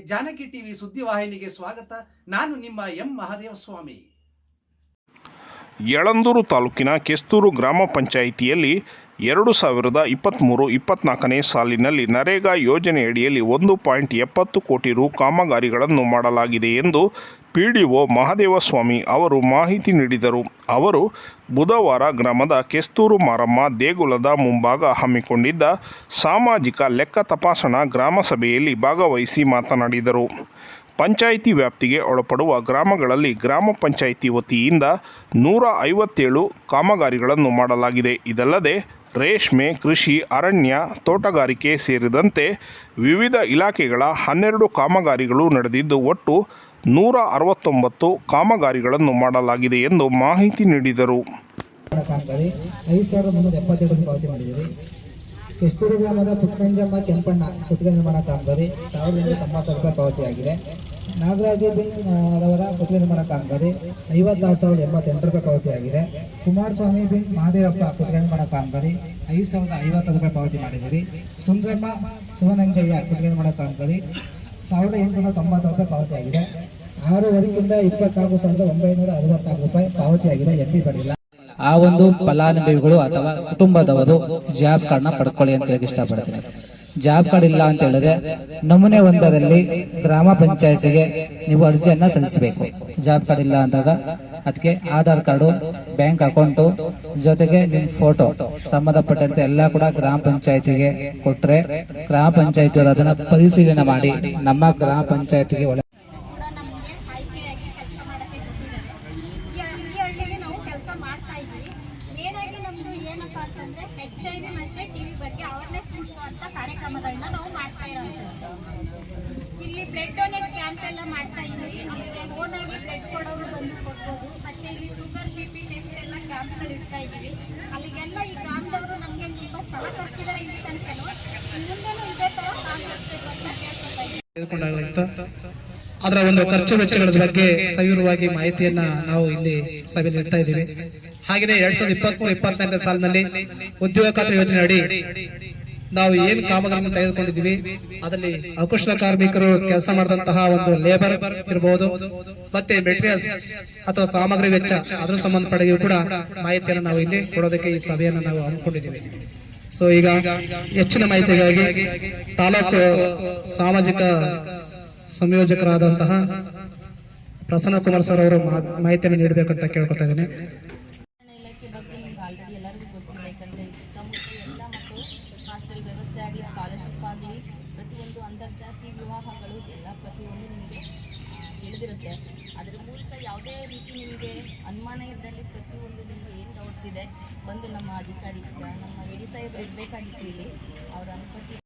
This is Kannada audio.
ಜಾನಕಿ ಟಿವಿ ಸುದ್ದಿವಾಹಿನಿಗೆ ಸ್ವಾಗತ. ನಾನು ನಿಮ್ಮ ಎಂ ಮಹಾದೇವ ಸ್ವಾಮಿ ಯಳಂದೂರು ತಾಲೂಕಿನ ಕೆಸ್ತೂರು ಗ್ರಾಮ ಪಂಚಾಯಿತಿಯಲ್ಲಿ ಎರಡು ಸಾವಿರದ ಇಪ್ಪತ್ತ್ಮೂರು ಇಪ್ಪತ್ತ್ನಾಲ್ಕನೇ ಸಾಲಿನಲ್ಲಿ ನರೇಗಾ ಯೋಜನೆಯಡಿಯಲ್ಲಿ ಒಂದು ಪಾಯಿಂಟ್ ಎಪ್ಪತ್ತು ಕೋಟಿ ರು ಕಾಮಗಾರಿಗಳನ್ನು ಮಾಡಲಾಗಿದೆ ಎಂದು ಪಿ ಡಿ ಒ ಮಹದೇವಸ್ವಾಮಿ ಅವರು ಮಾಹಿತಿ ನೀಡಿದರು. ಅವರು ಬುಧವಾರ ಗ್ರಾಮದ ಕೆಸ್ತೂರು ಮಾರಮ್ಮ ದೇಗುಲದ ಮುಂಭಾಗ ಹಮ್ಮಿಕೊಂಡಿದ್ದ ಸಾಮಾಜಿಕ ಲೆಕ್ಕ ತಪಾಸಣಾ ಗ್ರಾಮ ಸಭೆಯಲ್ಲಿ ಭಾಗವಹಿಸಿ ಮಾತನಾಡಿದರು. ಪಂಚಾಯಿತಿ ವ್ಯಾಪ್ತಿಗೆ ಒಳಪಡುವ ಗ್ರಾಮಗಳಲ್ಲಿ ಗ್ರಾಮ ಪಂಚಾಯಿತಿ ವತಿಯಿಂದ ನೂರ ಐವತ್ತೇಳು ಕಾಮಗಾರಿಗಳನ್ನು ಮಾಡಲಾಗಿದೆ. ಇದಲ್ಲದೆ ರೇಷ್ಮೆ, ಕೃಷಿ, ಅರಣ್ಯ, ತೋಟಗಾರಿಕೆ ಸೇರಿದಂತೆ ವಿವಿಧ ಇಲಾಖೆಗಳ ಹನ್ನೆರಡು ಕಾಮಗಾರಿಗಳು ನಡೆದಿದ್ದು, ಒಟ್ಟು ನೂರ ಅರವತ್ತೊಂಬತ್ತು ಕಾಮಗಾರಿಗಳನ್ನು ಮಾಡಲಾಗಿದೆ ಎಂದು ಮಾಹಿತಿ ನೀಡಿದರು. ಕಾಮಗಾರಿ ಐದು ಸಾವಿರದ ಪಾವತಿ ಗ್ರಾಮದ ಪುಟ್ಟಂಜಮ್ಮ ಕೆಂಪಣ್ಣ ಕುತ್ತಿಗೆ ನಿರ್ಮಾಣ ಕಾಮಗಾರಿ ಸಾವಿರದ ಎಂಟು ತೊಂಬತ್ತು ರೂಪಾಯಿ ಪಾವತಿಯಾಗಿದೆ. ನಾಗರಾಜ ಬಿನ್ ರವರ ಕುತ್ತಿಗೆ ನಿರ್ಮಾಣ ಕಾಮಗಾರಿ ಐವತ್ತಾರು ಸಾವಿರದ ಎಂಬತ್ತೆಂಟು ರೂಪಾಯಿ ಪಾವತಿಯಾಗಿದೆ. ಕುಮಾರಸ್ವಾಮಿ ಬಿನ್ ಮಹಾದೇವಪ್ಪ ಕುತ್ತಿಗೆ ನಿರ್ಮಾಣ ಕಾಮಗಾರಿ ಐದು ಸಾವಿರದ ಐವತ್ತು ರೂಪಾಯಿ ಪಾವತಿ ಮಾಡಿದ್ದೀರಿ. ಸುಂದರಮ್ಮ ಶಿವನಂಜಯ್ಯ ಕುತ್ತಿಗೆ ನಿರ್ಮಾಣ ಕಾಮಗಾರಿ ಸಾವಿರದ ಎಂಟುನೂರ ತೊಂಬತ್ತು ರೂಪಾಯಿ ಪಾವತಿಯಾಗಿದೆ. ಇಪ್ಪತ್ನಾಲ್ಕು ಸಾವಿರದ ಒಂಬೈನೂರ ಅರವತ್ನಾಲ್ಕು ರೂಪಾಯಿ ಪಾವತಿಯಾಗಿದೆ ಆ ಒಂದು ಫಲಾನುಭವಿಗಳು ಅಥವಾ ಕುಟುಂಬದವರು ಜಾಬ್ ಕಾರ್ಡ್ನ ಪಡ್ಕೊಳ್ಳಿ ಅಂತ ಹೇಳಕ್ಕೆ ಇಷ್ಟಪಡ್ತೀನಿ. ಜಾಬ್ ಕಾರ್ಡ್ ಇಲ್ಲ ಅಂತ ಹೇಳಿದ್ರೆ ನಮೂನೆ ಒಂದರಲ್ಲಿ ಗ್ರಾಮ ಪಂಚಾಯತಿಗೆ ನೀವು ಅರ್ಜಿಯನ್ನ ಸಲ್ಲಿಸಬೇಕು. ಜಾಬ್ ಕಾರ್ಡ್ ಇಲ್ಲ ಅಂದಾಗ ಅದಕ್ಕೆ ಆಧಾರ್ ಕಾರ್ಡು, ಬ್ಯಾಂಕ್ ಅಕೌಂಟು, ಜೊತೆಗೆ ನಿಮ್ ಫೋಟೋ ಸಂಬಂಧಪಟ್ಟಂತೆ ಎಲ್ಲ ಕೂಡ ಗ್ರಾಮ ಪಂಚಾಯತಿಗೆ ಕೊಟ್ರೆ ಗ್ರಾಮ ಪಂಚಾಯತ್ ಅದನ್ನ ಪರಿಶೀಲನೆ ಮಾಡಿ ನಮ್ಮ ಗ್ರಾಮ ಪಂಚಾಯತಿಗೆ ಒಳ ಕೂಡ ನಮಗೆ ಆಯ್ಕೆಯಾಗಿ ಕೆಲಸ ಮಾಡೋಕ್ಕೆ ಕೊಟ್ಟಿದ್ದಾರೆ ಈ ಈ ಹಳ್ಳಿಲಿ ನಾವು ಕೆಲಸ ಮಾಡ್ತಾ ಇದ್ದೀವಿ ಮೇನಾಗಿ ನಮ್ಮದು ಏನಪ್ಪ ಅಂತಂದರೆ ಹೆಚ್ ಐ ವಿ ಮತ್ತೆ ಟಿ ವಿ ಬಗ್ಗೆ ಅವೇರ್ನೆಸ್ ಮೂಡಿಸುವಂಥ ಕಾರ್ಯಕ್ರಮಗಳನ್ನ ನಾವು ಮಾಡ್ತಾ ಇರೋದು. ಇಲ್ಲಿ ಬ್ಲಡ್ ಡೊನೇಟ್ ಕ್ಯಾಂಪ್ ಎಲ್ಲ ಮಾಡ್ತಾ ಇದ್ದೀವಿ. ಆಮೇಲೆ ಓನಾಗಿ ಬ್ಲಡ್ ಕೊಡೋರು ಬಂದು ಕೊಡ್ಬೋದು. ಮತ್ತೆ ಇಲ್ಲಿ ಶುಗರ್ ಬಿ ಪಿ ಟೆಸ್ಟ್ ಎಲ್ಲ ಕ್ಯಾಂಪ್ಗಳು ಇಡ್ತಾ ಇದ್ದೀವಿ. ಅಲ್ಲಿಗೆಲ್ಲ ಈ ಗ್ರಾಮದವರು ನಮಗೆ ತುಂಬ ಸಹಕರಿಸಿದ್ದಾರೆ ಇಲ್ಲಿ ಮುಂದೆನೂ ಇದೇ ಇದ್ದೀವಿ. ಅದರ ಒಂದು ಖರ್ಚು ವೆಚ್ಚಗಳ ಬಗ್ಗೆ ಸವಿರವಾಗಿ ಮಾಹಿತಿಯನ್ನ ನಾವು ಇಲ್ಲಿ ಸಭೆ ನೀಡ್ತಾ ಇದ್ದೀವಿ. ಹಾಗೆಯೇ ಎರಡ್ ಸಾವಿರದ ಇಪ್ಪತ್ಮೂರು ಇಪ್ಪತ್ತೆಂಟನೇ ಸಾಲಿನಲ್ಲಿ ಉದ್ಯೋಗ ಖಾತ್ರಿ ಯೋಜನೆ ಅಡಿ ನಾವು ಏನ್ ಕಾಮಗಾರಿಯನ್ನು ತೆಗೆದುಕೊಂಡಿದ್ದೀವಿ, ಅದರಲ್ಲಿ ಅಕುಶಲ ಕಾರ್ಮಿಕರು ಕೆಲಸ ಮಾಡಿದಂತಹ ಒಂದು ಲೇಬರ್ ಇರಬಹುದು ಮತ್ತೆ ಮೆಟೀರಿಯಲ್ಸ್ ಅಥವಾ ಸಾಮಗ್ರಿ ವೆಚ್ಚ, ಅದರ ಸಂಬಂಧಪಡೆಯೂ ಕೂಡ ಮಾಹಿತಿಯನ್ನು ನಾವು ಇಲ್ಲಿ ಕೊಡೋದಕ್ಕೆ ಈ ಸಭೆಯನ್ನು ನಾವು ಹಮ್ಮಿಕೊಂಡಿದ್ದೀವಿ. ಸೊ ಈಗ ಹೆಚ್ಚಿನ ಮಾಹಿತಿಗಾಗಿ ತಾಲೂಕು ಸಾಮಾಜಿಕ ಸಂಯೋಜಕರಾದಂತಹ ಪ್ರಸನ್ನ ಕುಮಾರ್ ಸರ್ ಅವರು ಮಾಹಿತಿಯನ್ನು ನೀಡಬೇಕಂತ ಕೇಳ್ಕೊತಾ ಇದ್ದೇನೆ. ಯಾಕಂದರೆ ಸುತ್ತಮುತ್ತ ಎಲ್ಲ ಮಕ್ಕಳು ಹಾಸ್ಟೆಲ್ ವ್ಯವಸ್ಥೆ ಆಗಲಿ ಸ್ಕಾಲರ್ಶಿಪ್ ಆಗಲಿ, ಪ್ರತಿಯೊಂದು ಅಂತರ್ಜಾತಿ ವಿವಾಹಗಳು ಎಲ್ಲ ಪ್ರತಿಯೊಂದು ನಿಮಗೆ ತಿಳಿದಿರುತ್ತೆ. ಅದರ ಮೂಲಕ ಯಾವುದೇ ರೀತಿ ನಿಮಗೆ ಅನುಮಾನ ಇದ್ದಲ್ಲಿ ಪ್ರತಿಯೊಂದು ನಿಮಗೆ ಏನು ಡೌಟ್ಸ್ ಇದೆ, ಬಂದು ನಮ್ಮ ಅಧಿಕಾರಿ ನಮ್ಮ ಎಡಿ ಸಾಹೇಬ್ರು ಇರಬೇಕಾಗಿತ್ತು ಇಲ್ಲಿ, ಅವರ ಅನುಪಸ್ಥಿತಿ